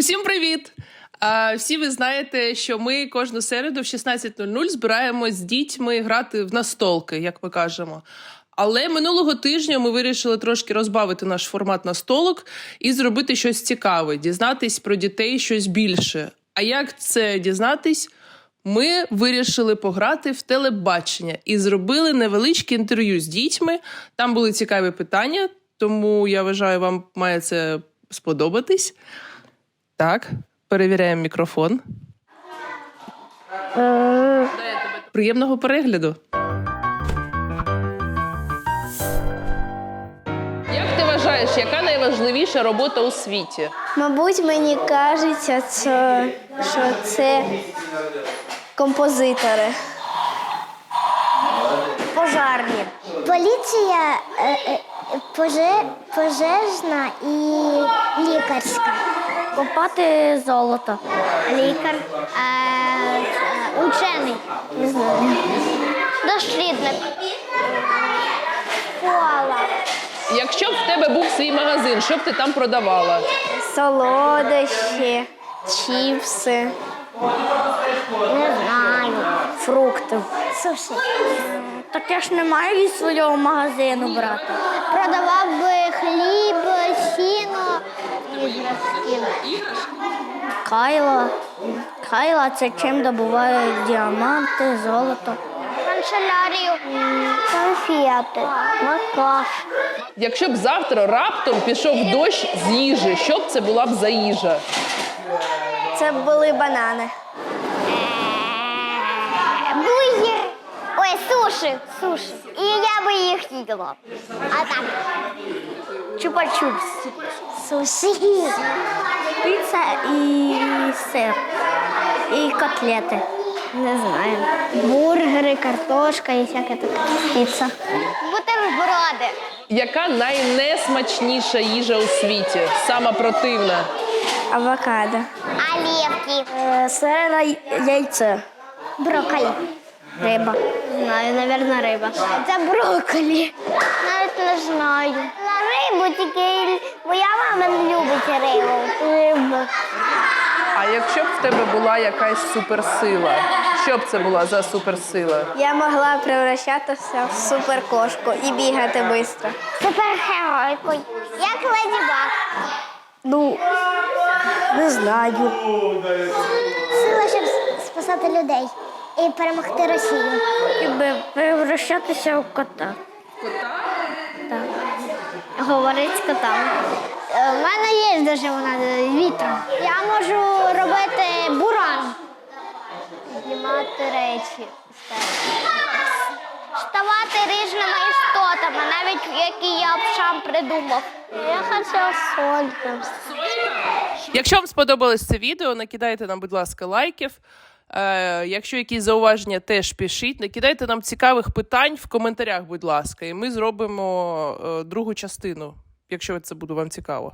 Усім привіт! Всі ви знаєте, що ми кожну середу в 16.00 збираємось з дітьми грати в настолки, як ми кажемо. Але минулого тижня ми вирішили трошки розбавити наш формат настолок і зробити щось цікаве, дізнатись про дітей щось більше. А як це дізнатись? Ми вирішили пограти в телебачення і зробили невеличке інтерв'ю з дітьми. Там були цікаві питання, тому я вважаю, вам має це сподобатись. Так, перевіряємо мікрофон. Приємного перегляду. Як ти вважаєш, яка найважливіша робота у світі? Мабуть, мені кажеться, це, що це композитори. Пожарні. Поліція е, е, поже, пожежна і лікарська. Копати золото. Лікар. Е, е, учений. Не знаю. Дослідник. Школа. Якщо б в тебе був свій магазин, що б ти там продавала? Солодощі, чіпси, Не знаю. фрукти. Суші. Так я ж не маю від свого магазину брати. Продавав би хліб, сіно. Іграшки. Кайла. Кайла це чим добувають діаманти, золото. Канцелярію. Конфети. Макаш. Якщо б завтра раптом пішов дощ з їжі, що б це була б за їжа? Це були банани. Ой, суші. Суші. І я би їх їла. А так. Чупа-чупс. Суші. Піца і сир. І котлети. Не знаю. Бургери, картошка і всяке таке. Піца. Бутерброди. Яка найнесмачніша їжа у світі? Сама противна. Авокадо. Оливки. Сирене яйце. Брокколі. Риба. Знаю, напевно, риба. Це брокколі. Навіть не знаю. На рибу тільки моя мама не любить рибу. Риба. А якщо б в тебе була якась суперсила, що б це була за суперсила? Я могла превращатися в суперкошку і бігати швидко. Супергеройкою. Як Леді Баг. Ну, не знаю. Сила, щоб спасати людей і перемогти Росію. Якби превращатися в кота. Кота? Так. Говорить з котами. У Е, мене є дуже вона е, вітром. Я можу робити буран. Піднімати речі. Ставати різними істотами, навіть які я б сам придумав. Я хотів сольком. Якщо вам сподобалось це відео, накидайте нам, будь ласка, лайків. Е, якщо якісь зауваження, теж пишіть. Накидайте нам цікавих питань в коментарях, будь ласка, і ми зробимо е, другу частину, якщо це буде вам цікаво.